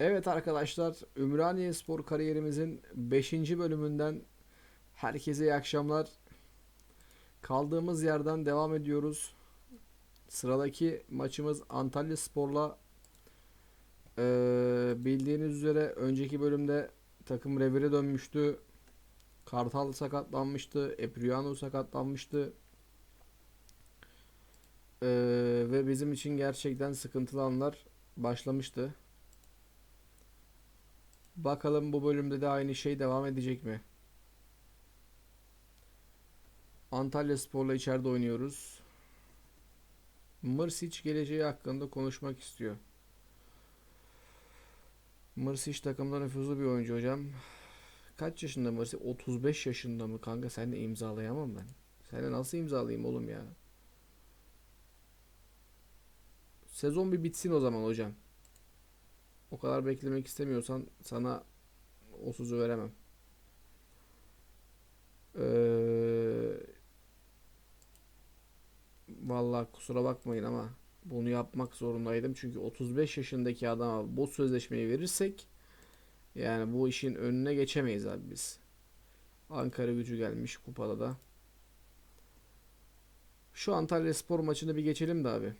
Evet arkadaşlar, Ümraniye Spor kariyerimizin 5. bölümünden herkese iyi akşamlar. Kaldığımız yerden devam ediyoruz. Sıradaki maçımız Antalya Spor'la Ee, bildiğiniz üzere önceki bölümde takım revire dönmüştü. Kartal sakatlanmıştı, Epriano sakatlanmıştı. Ee, ve bizim için gerçekten sıkıntılı anlar başlamıştı. Bakalım bu bölümde de aynı şey devam edecek mi? Antalya Spor'la içeride oynuyoruz. Mırsic geleceği hakkında konuşmak istiyor. Mırsic takımda nüfuzlu bir oyuncu hocam. Kaç yaşında Mırsic? 35 yaşında mı kanka? Sen de imzalayamam ben. Sen de nasıl imzalayayım oğlum ya? Sezon bir bitsin o zaman hocam. O kadar beklemek istemiyorsan sana o sözü veremem. Ee, vallahi kusura bakmayın ama bunu yapmak zorundaydım. Çünkü 35 yaşındaki adama bu sözleşmeyi verirsek yani bu işin önüne geçemeyiz abi biz. Ankara gücü gelmiş kupada da. Şu Antalya Spor maçını bir geçelim de abi.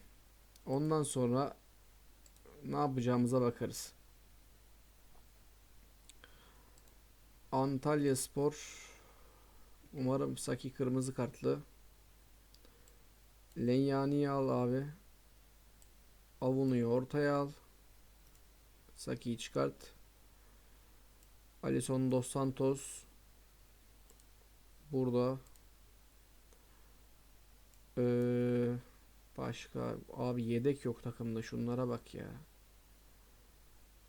Ondan sonra ne yapacağımıza bakarız. Antalya Spor umarım Saki kırmızı kartlı. Lenyani'yi al abi. Avunu'yu ortaya al. Saki'yi çıkart. Alisson Dos Santos burada. Ee, başka abi yedek yok takımda şunlara bak ya.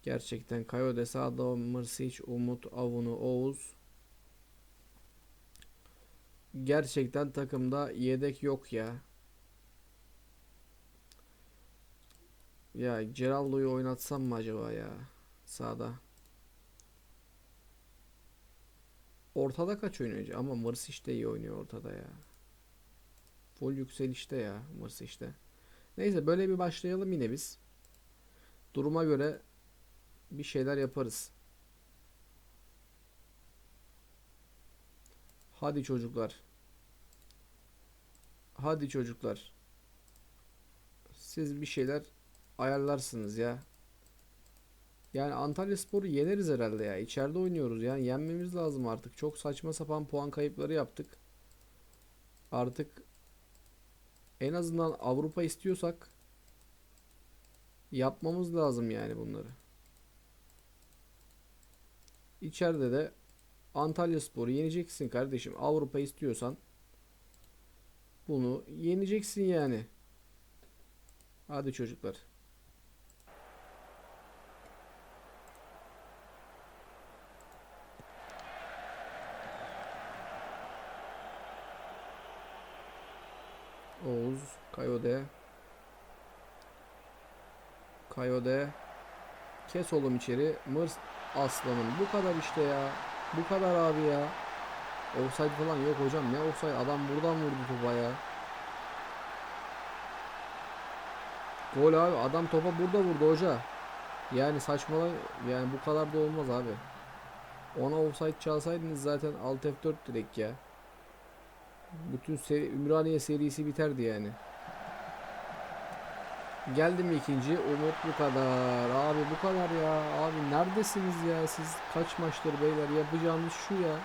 Gerçekten Kayo Desado, Mırsic, Umut, Avunu, Oğuz. Gerçekten takımda yedek yok ya. Ya Geraldo'yu oynatsam mı acaba ya? Sağda. Ortada kaç oynuyor? Ama Mırsic de iyi oynuyor ortada ya. Full yükselişte ya Mırsic'te. Neyse böyle bir başlayalım yine biz. Duruma göre bir şeyler yaparız. Hadi çocuklar. Hadi çocuklar. Siz bir şeyler ayarlarsınız ya. Yani Antalya Spor'u yeneriz herhalde ya. İçeride oynuyoruz yani yenmemiz lazım artık. Çok saçma sapan puan kayıpları yaptık. Artık en azından Avrupa istiyorsak yapmamız lazım yani bunları. İçeride de Antalya Spor'u yeneceksin kardeşim. Avrupa istiyorsan bunu yeneceksin yani. Hadi çocuklar. Oğuz, Kayode. Kayode. Kes oğlum içeri. Mırs aslanım. Bu kadar işte ya. Bu kadar abi ya. Offside falan yok hocam. Ne offside? Adam buradan vurdu topa ya. Gol abi. Adam topa burada vurdu hoca. Yani saçmalay yani bu kadar da olmaz abi. Ona offside çalsaydınız zaten alt F4 direkt ya. Bütün seri, Ümraniye serisi biterdi yani. Geldim ikinci. Umut bu kadar. Abi bu kadar ya. Abi neredesiniz ya? Siz kaç maçtır beyler? Yapacağınız şu ya.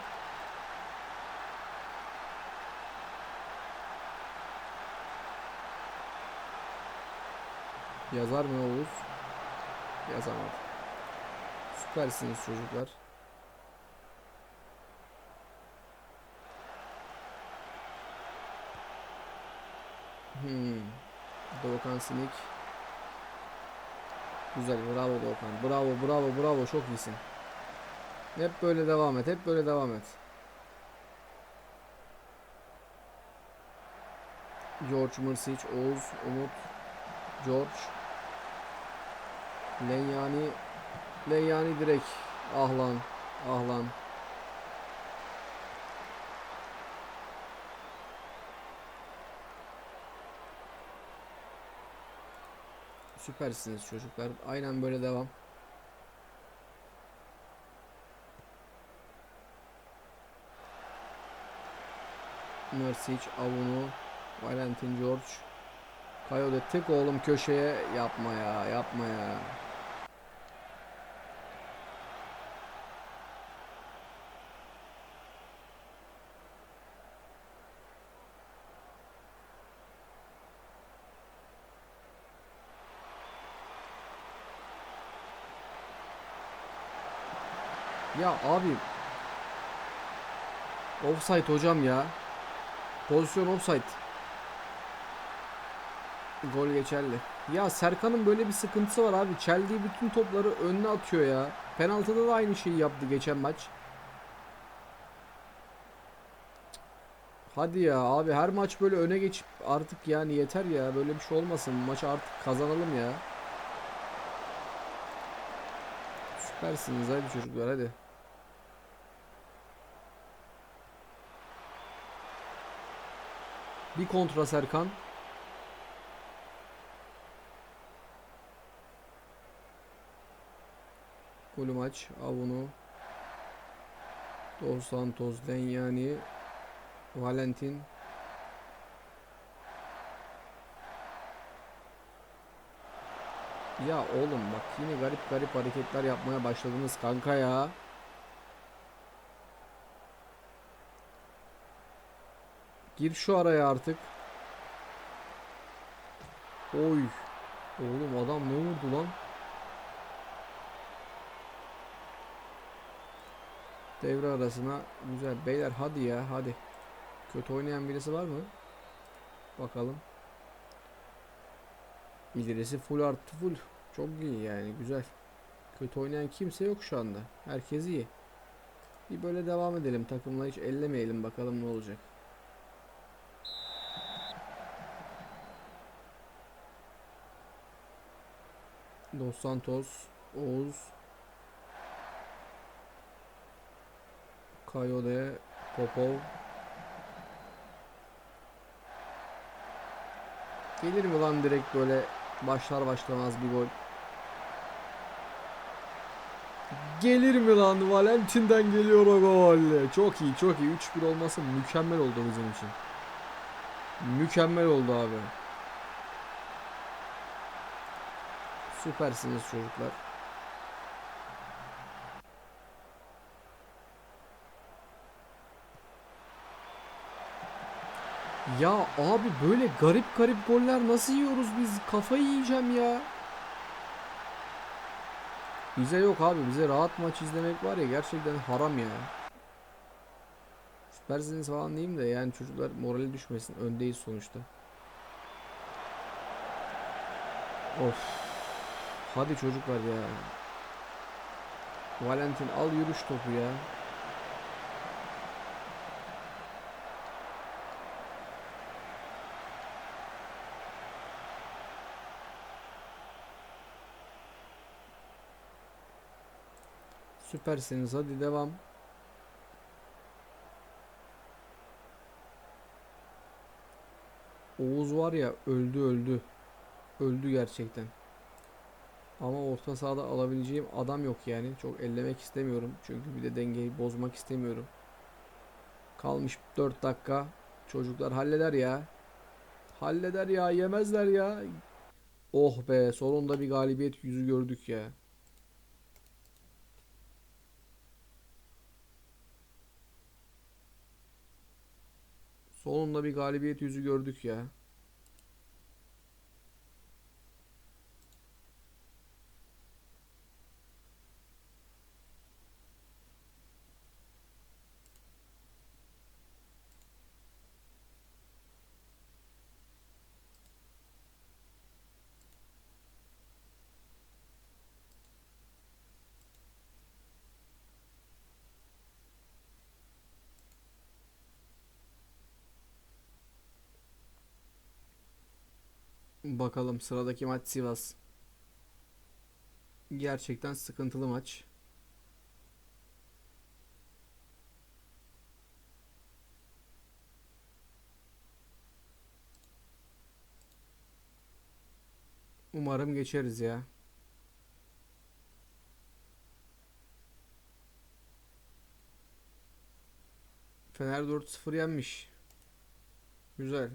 Yazar mı Oğuz? Yazamadı. Süpersiniz çocuklar. Hmm. Doğukan Sinik. Güzel bravo Doğukan. Bravo bravo bravo çok iyisin. Hep böyle devam et. Hep böyle devam et. George Mırsic, Oğuz, Umut, George. Lenyani. Lenyani direkt. Ah lan. Ah lan. Süpersiniz çocuklar. Aynen böyle devam. Mersic, Avunu, Valentin George. Kayode tek oğlum köşeye yapma ya, yapma ya. Ya abi Offside hocam ya. Pozisyon offside. Gol geçerli. Ya Serkan'ın böyle bir sıkıntısı var abi. Çeldiği bütün topları önüne atıyor ya. Penaltıda da aynı şeyi yaptı geçen maç. Hadi ya abi her maç böyle öne geçip artık yani yeter ya. Böyle bir şey olmasın. Maçı artık kazanalım ya. Süpersiniz hadi çocuklar hadi. Bir kontra Serkan. Golü maç. Avunu. Dos Santos, Denyani. Valentin. Ya oğlum bak yine garip garip hareketler yapmaya başladınız kanka ya. Gir şu araya artık. Oy. Oğlum adam ne vurdu lan? Devre arasına güzel. Beyler hadi ya hadi. Kötü oynayan birisi var mı? Bakalım. İlerisi full artı full. Çok iyi yani güzel. Kötü oynayan kimse yok şu anda. Herkes iyi. Bir böyle devam edelim. Takımla hiç ellemeyelim bakalım ne olacak. Dos Santos, Oğuz, Kayode, Popov. Gelir mi lan direkt böyle başlar başlamaz bir gol? Gelir mi lan? Valentin'den geliyor o gol. Çok iyi, çok iyi. 3-1 olması mükemmel oldu bizim için. Mükemmel oldu abi. Süpersiniz çocuklar. Ya abi böyle garip garip goller nasıl yiyoruz biz? Kafayı yiyeceğim ya. Bize yok abi. Bize rahat maç izlemek var ya gerçekten haram ya. Süpersiniz falan diyeyim de yani çocuklar morali düşmesin. Öndeyiz sonuçta. Of. Hadi çocuklar ya. Valentin al yürüş topu ya. Süpersiniz hadi devam. Oğuz var ya öldü öldü. Öldü gerçekten. Ama orta sahada alabileceğim adam yok yani. Çok ellemek istemiyorum. Çünkü bir de dengeyi bozmak istemiyorum. Kalmış 4 dakika. Çocuklar halleder ya. Halleder ya. Yemezler ya. Oh be. Sonunda bir galibiyet yüzü gördük ya. Sonunda bir galibiyet yüzü gördük ya. Bakalım sıradaki maç Sivas. Gerçekten sıkıntılı maç. Umarım geçeriz ya. Fener 4-0 yenmiş. Güzel.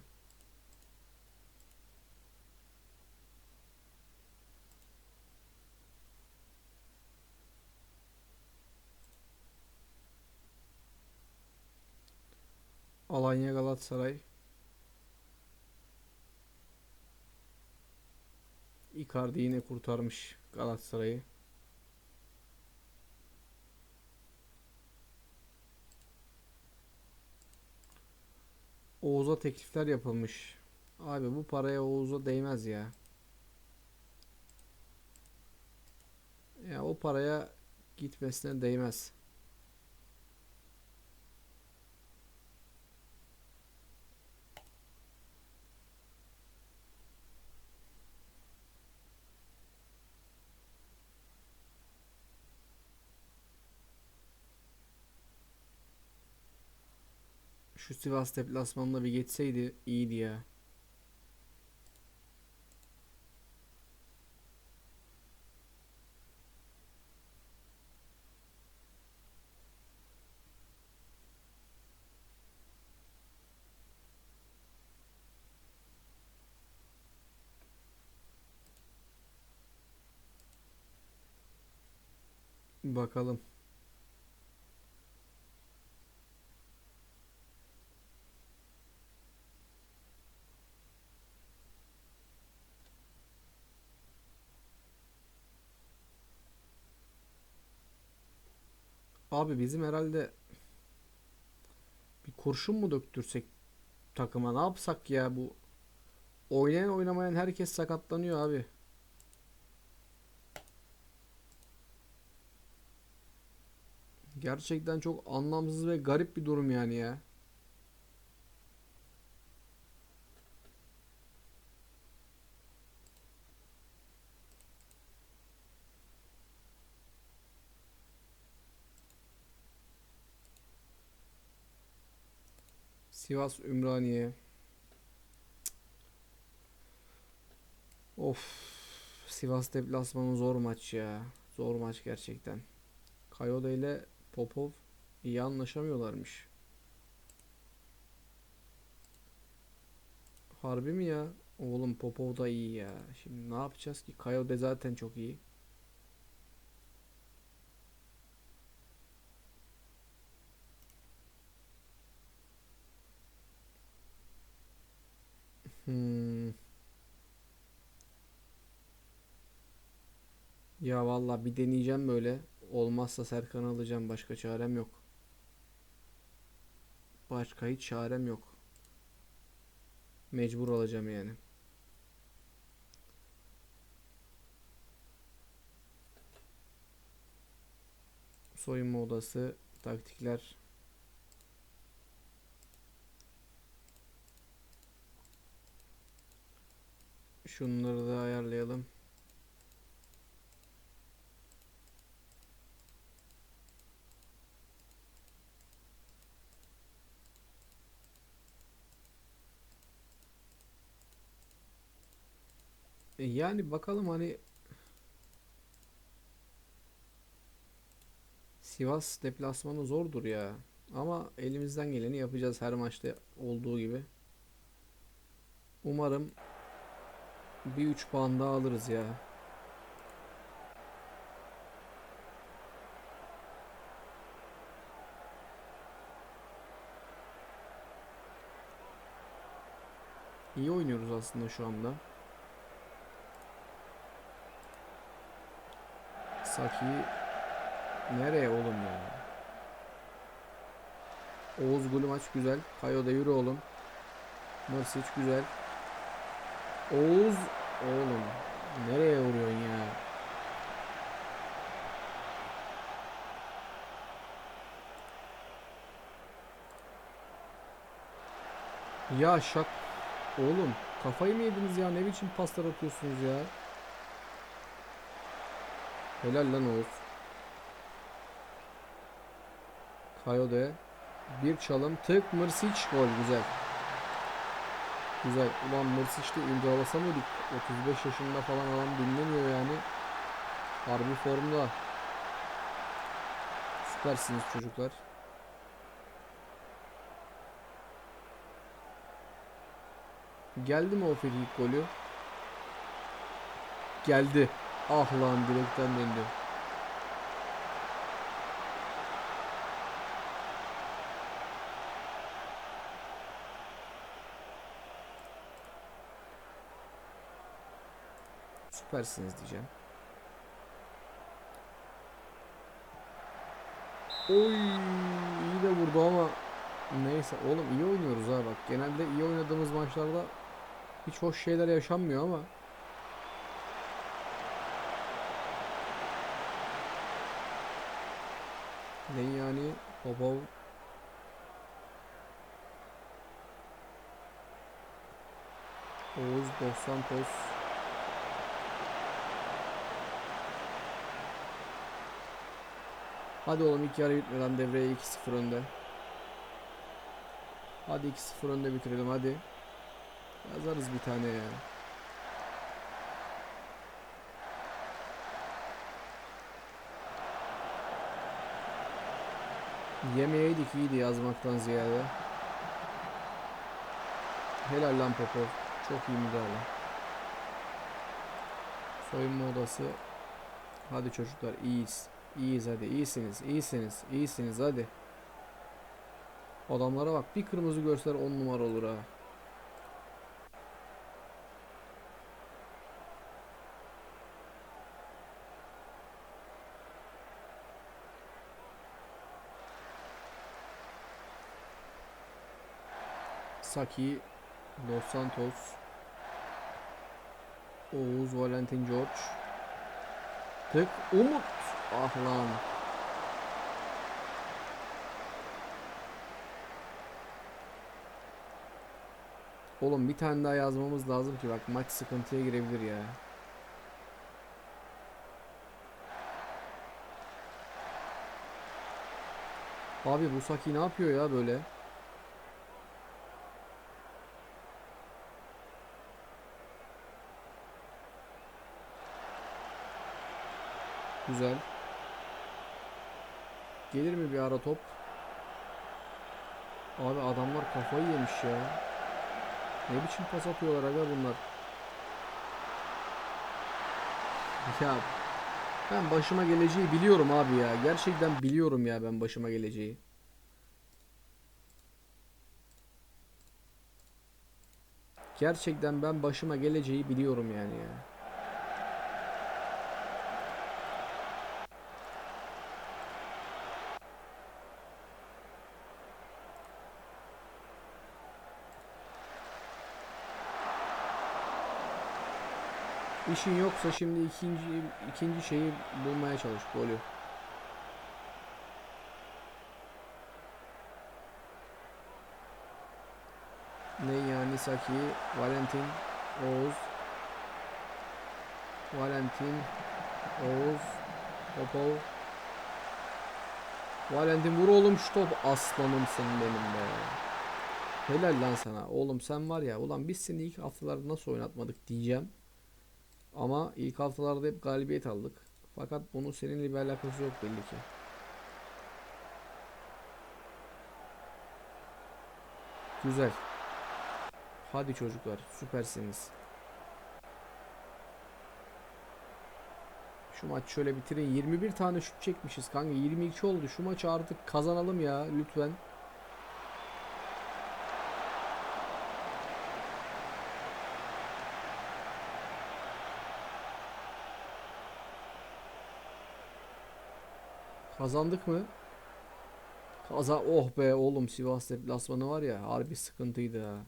Alanya Galatasaray. Icardi yine kurtarmış Galatasaray'ı. Oğuz'a teklifler yapılmış. Abi bu paraya Oğuz'a değmez ya. Ya o paraya gitmesine değmez. Şu Sivas deplasmanına bir geçseydi iyiydi ya. Bakalım. Abi bizim herhalde bir kurşun mu döktürsek takıma ne yapsak ya bu oynayan oynamayan herkes sakatlanıyor abi. Gerçekten çok anlamsız ve garip bir durum yani ya. Sivas Ümraniye. Of. Sivas deplasmanı zor maç ya. Zor maç gerçekten. Kayode ile Popov iyi anlaşamıyorlarmış. Harbi mi ya? Oğlum Popov da iyi ya. Şimdi ne yapacağız ki? Kayode zaten çok iyi. Hmm. Ya valla bir deneyeceğim böyle. Olmazsa Serkan'ı alacağım. Başka çarem yok. Başka hiç çarem yok. Mecbur alacağım yani. Soyunma odası, taktikler. Şunları da ayarlayalım. E Yani bakalım hani Sivas deplasmanı zordur ya. Ama elimizden geleni yapacağız her maçta olduğu gibi. Umarım bir 3 puan daha alırız ya. İyi oynuyoruz aslında şu anda. Saki nereye oğlum ya? Oğuz golü maç güzel. Kayo da yürü oğlum. Mırsic güzel. Oğuz oğlum nereye vuruyorsun ya? Ya şak oğlum kafayı mı yediniz ya ne biçim paslar atıyorsunuz ya? Helal lan Oğuz. Kayode bir çalım tık Mırsic gol güzel. Güzel. Ulan Mırsic'de imzalasa mıydık? 35 yaşında falan adam dinlemiyor yani. Harbi formda. Süpersiniz çocuklar. Geldi mi o frikik golü? Geldi. Ah lan direkten döndü. Süpersiniz diyeceğim. Oy iyi de vurdu ama neyse. Oğlum iyi oynuyoruz ha bak. Genelde iyi oynadığımız maçlarda hiç hoş şeyler yaşanmıyor ama. Ne yani? Popov Oğuz Dos Santos Hadi oğlum ilk yarı bitmeden devreye 2-0 önde. Hadi 2-0 önde bitirelim hadi. Yazarız bir tane ya. Yemeyeydik iyiydi yazmaktan ziyade. Helal lan Popov. Çok iyi müdahale. Soyunma odası. Hadi çocuklar iyiyiz. İyiyiz hadi iyisiniz iyisiniz iyisiniz hadi. Adamlara bak bir kırmızı görseler 10 numara olur ha. Saki, Dos Santos, Oğuz, Valentin George. Tık, Umut. Ah lan. Oğlum bir tane daha yazmamız lazım ki bak maç sıkıntıya girebilir ya. Abi bu Saki ne yapıyor ya böyle? Güzel. Gelir mi bir ara top? Abi adamlar kafayı yemiş ya. Ne biçim pas atıyorlar aga bunlar. Ya ben başıma geleceği biliyorum abi ya. Gerçekten biliyorum ya ben başıma geleceği. Gerçekten ben başıma geleceği biliyorum yani ya. İşin yoksa şimdi ikinci ikinci şeyi bulmaya çalış golü. Ne yani Saki, Valentin, Oğuz, Valentin, Oğuz, Popov. Valentin vur oğlum şu top aslanımsın benim be. Helal lan sana. Oğlum sen var ya ulan biz seni ilk haftalarda nasıl oynatmadık diyeceğim. Ama ilk haftalarda hep galibiyet aldık. Fakat bunun seninle bir alakası yok belli ki. Güzel. Hadi çocuklar süpersiniz. Şu maç şöyle bitirin. 21 tane şut çekmişiz kanka. 22 oldu. Şu maçı artık kazanalım ya lütfen. Kazandık mı? Kaza oh be oğlum Sivas deplasmanı var ya harbi sıkıntıydı ha.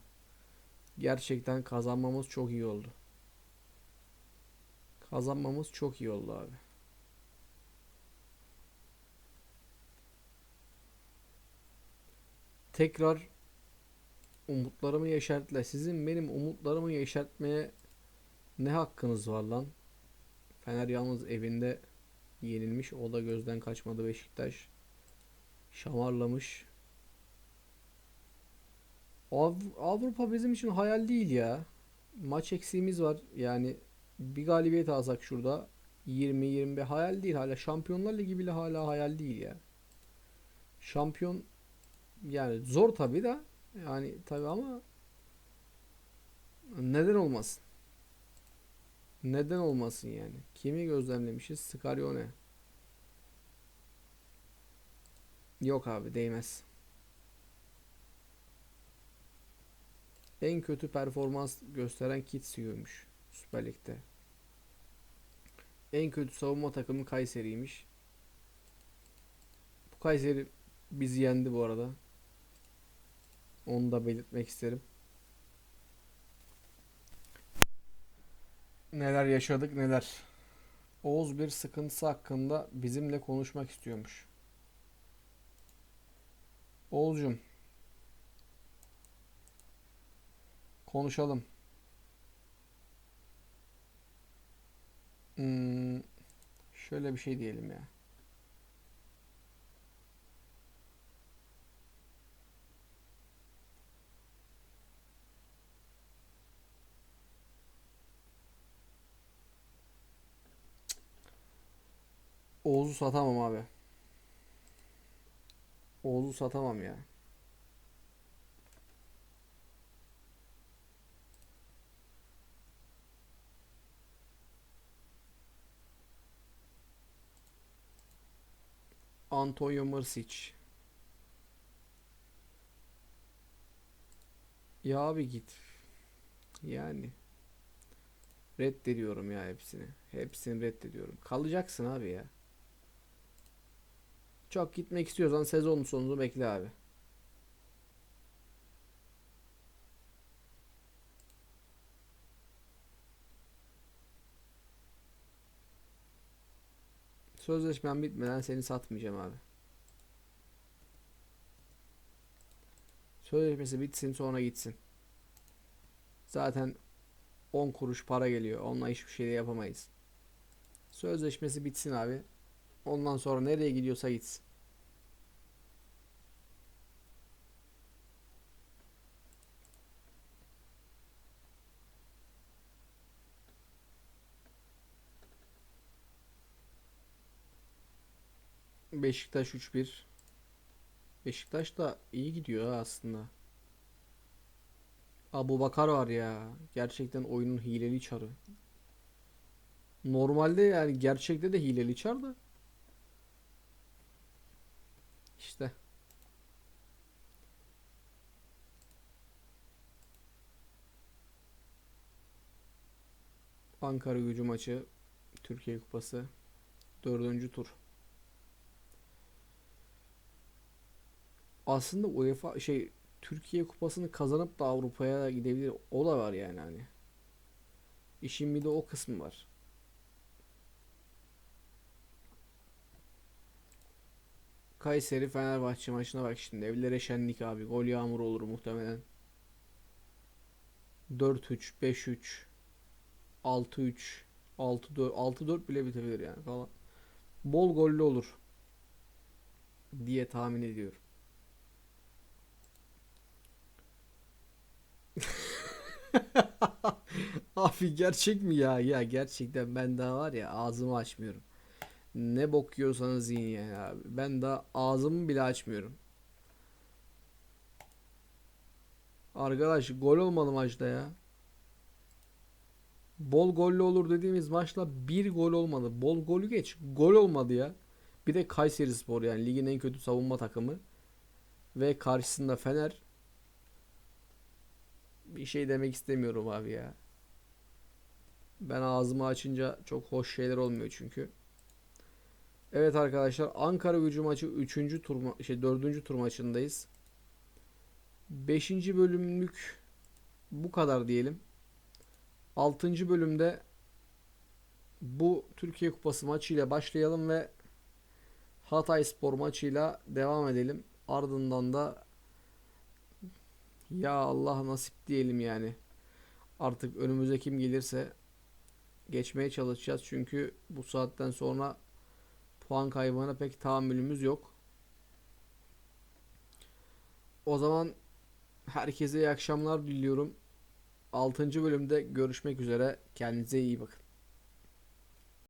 Gerçekten kazanmamız çok iyi oldu. Kazanmamız çok iyi oldu abi. Tekrar umutlarımı yeşertle. Sizin benim umutlarımı yeşertmeye ne hakkınız var lan? Fener yalnız evinde yenilmiş. O da gözden kaçmadı Beşiktaş. Şamarlamış. Av- Avrupa bizim için hayal değil ya. Maç eksiğimiz var. Yani bir galibiyet alsak şurada 20-25 hayal değil. Hala Şampiyonlar Ligi bile hala hayal değil ya. Şampiyon yani zor tabi de yani tabi ama Neden olmasın? Neden olmasın yani? Kimi gözlemlemişiz? Scarione. Yok abi değmez. En kötü performans gösteren Kitsio'ymuş Süper Lig'de. En kötü savunma takımı Kayseri'ymiş. Bu Kayseri bizi yendi bu arada. Onu da belirtmek isterim. Neler yaşadık neler. Oğuz bir sıkıntısı hakkında bizimle konuşmak istiyormuş. Oğuzcum. Konuşalım. Hmm, şöyle bir şey diyelim ya. Oğuz'u satamam abi. Oğuz'u satamam ya. Antonio Mrsic. Ya abi git. Yani. Reddediyorum ya hepsini. Hepsini reddediyorum. Kalacaksın abi ya. Çok gitmek istiyorsan sezonun sonunu bekle abi. Sözleşmem bitmeden seni satmayacağım abi. Sözleşmesi bitsin sonra gitsin. Zaten 10 kuruş para geliyor. Onunla hiçbir şey de yapamayız. Sözleşmesi bitsin abi. Ondan sonra nereye gidiyorsa gitsin. Beşiktaş 3-1. Beşiktaş da iyi gidiyor aslında. Abu Bakar var ya. Gerçekten oyunun hileli çarı. Normalde yani gerçekte de hileli çar da. İşte. Ankara Gücü maçı Türkiye Kupası dördüncü tur. Aslında UEFA şey Türkiye Kupası'nı kazanıp da Avrupa'ya gidebilir. O da var yani hani. İşin bir de o kısmı var. Kayseri Fenerbahçe maçına bak şimdi. Evlere şenlik abi. Gol yağmuru olur muhtemelen. 4-3, 5-3, 6-3, 6-4, 6-4 bile bitebilir yani falan. Bol gollü olur diye tahmin ediyorum. Abi gerçek mi ya? Ya gerçekten ben daha var ya ağzımı açmıyorum. Ne bok yiyorsanız yiyin yani abi. Ben daha ağzımı bile açmıyorum. Arkadaş gol olmadı maçta ya. Bol gollü olur dediğimiz maçla bir gol olmadı. Bol golü geç. Gol olmadı ya. Bir de Kayserispor yani ligin en kötü savunma takımı. Ve karşısında Fener. Bir şey demek istemiyorum abi ya. Ben ağzımı açınca çok hoş şeyler olmuyor çünkü. Evet arkadaşlar Ankara Gücü maçı 3. tur ma- şey 4. tur maçındayız. 5. bölümlük bu kadar diyelim. 6. bölümde bu Türkiye Kupası maçıyla başlayalım ve Hatay Spor maçıyla devam edelim. Ardından da ya Allah nasip diyelim yani. Artık önümüze kim gelirse geçmeye çalışacağız. Çünkü bu saatten sonra puan kaybına pek tahammülümüz yok. O zaman herkese iyi akşamlar diliyorum. 6. bölümde görüşmek üzere. Kendinize iyi bakın.